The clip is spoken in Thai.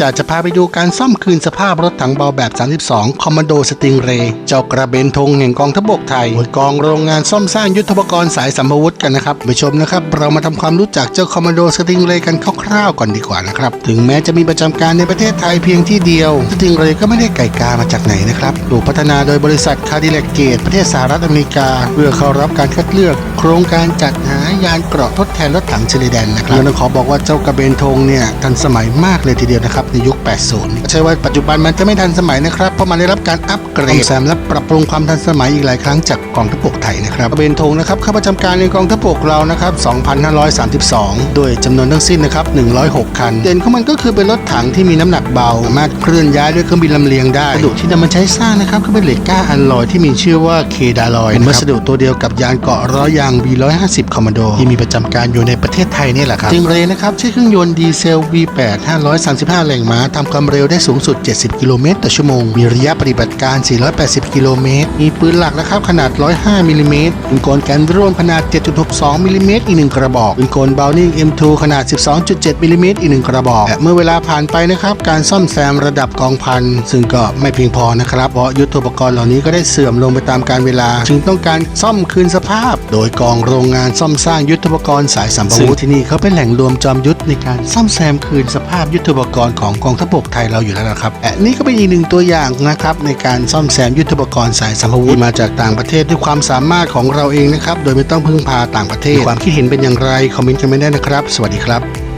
จะจะพาไปดูการซ่อมคืนสภาพรถถังเบาแบบ 32 คอมมานโดสติงเรย์เจ้ากระเบนธงแห่งกองทพบกไทยกองโรงงานซ่อมสร้างยุทธปกรณ์สายสัมภวุธกันนะครับไปชมนะครับ เรามาทำความรู้จักเจ้าคอมมานโดสติงเรย์กันคร่าวๆก่อนดีกว่านะครับ ถึงแม้จะมีประจำการในประเทศไทยเพียงที่เดียวสติงเรย์ก็ไม่ได้ไก่กามาจากไหนนะครับถูกพัฒนาโดยบริษัทคาดิแลกเกตประเทศสหรัฐอเมริกา เพื่อเข้ารับการคัดเลือก โครงการจัดหายานเกราะทดแทนรถถังเชลิแดนนะครับแล้วต้องขอบอกว่าเจ้ากระเบนธงเนี่ยทันสมัยมากเลยทีเดียวนะครับในยุค 80 ใช่ว่าปัจจุบันมันจะไม่ทันสมัยนะครับเพราะมันได้รับการอัปเกรดซ่อมแซมและปรับปรุงความทันสมัยอีกหลายครั้งจากกองทัพบกไทยนะครับกระเบนธงนะครับเข้าประจำการในกองทัพบกเรานะครับ 2,532 โดยจำนวนทั้งสิ้นนะครับ 106 คัน เด่นของมันก็คือเป็นรถถังที่มีน้ำหนักเบาสามารถเคลื่อนย้ายด้วยเครื่องบินลำเลียงได้วัสดุที่นำมาใช้สร้างนะครับก็เป็นเหล็กก้าอัลลอยที่มีชื่อว่าเคดาลอยเป็นวัสดุตัวเดียวกับยานเกาะร้อยยาง V150 คอมมานโดที่มีประจำการอยู่ในประเทศไทยนี่แหละครับจิงเรนะครับใช้เครื่องยนต์ดีเซล V8 535แรงม้าทำความเร็วได้สูงสุด 70 กิโลเมตรต่อชั่วโมง มีระยะปฏิบัติการ 480 กิโลเมตร มีปืนหลักนะครับขนาด 105 มิลลิเมตรปืนกลแกนร่วมขนาด 7.62 มิลลิเมตรอีกหนึ่งกระบอกปืนกลบาวนิง M2 ขนาด 12.7 มิลลิเมตรอีกหนึ่งกระบอกและเมื่อเวลาผ่านไปนะครับ การซ่อมแซมระดับกองพัน ซึ่งก็ไม่เพียงพอนะครับ เพราะยุทธปกรณ์เหล่านี้ก็ได้เสื่อมลงไปตามกาลเวลา จึงต้องการซ่อมคืนสภาพ โดยกองโรงงานซ่อมสร้างยุทธปกรณ์สายสัมปวุธที่นี่เขาเป็นแหล่งรวมจอมยุทธในการซ่อมแซมคืนสภาพยุทธปกรณ์ของกองทัพบกไทยเราอยู่แล้วนะครับและนี่ก็เป็นอีกหนึ่งตัวอย่างนะครับในการซ่อมแซมยุทธปกรณ์สายสัมภวุธที่มาจากต่างประเทศด้วยความสามารถของเราเองนะครับโดยไม่ต้องพึ่งพาต่างประเทศความคิดเห็นเป็นอย่างไรคอมเมนต์กันไม่ได้นะครับ สวัสดีครับ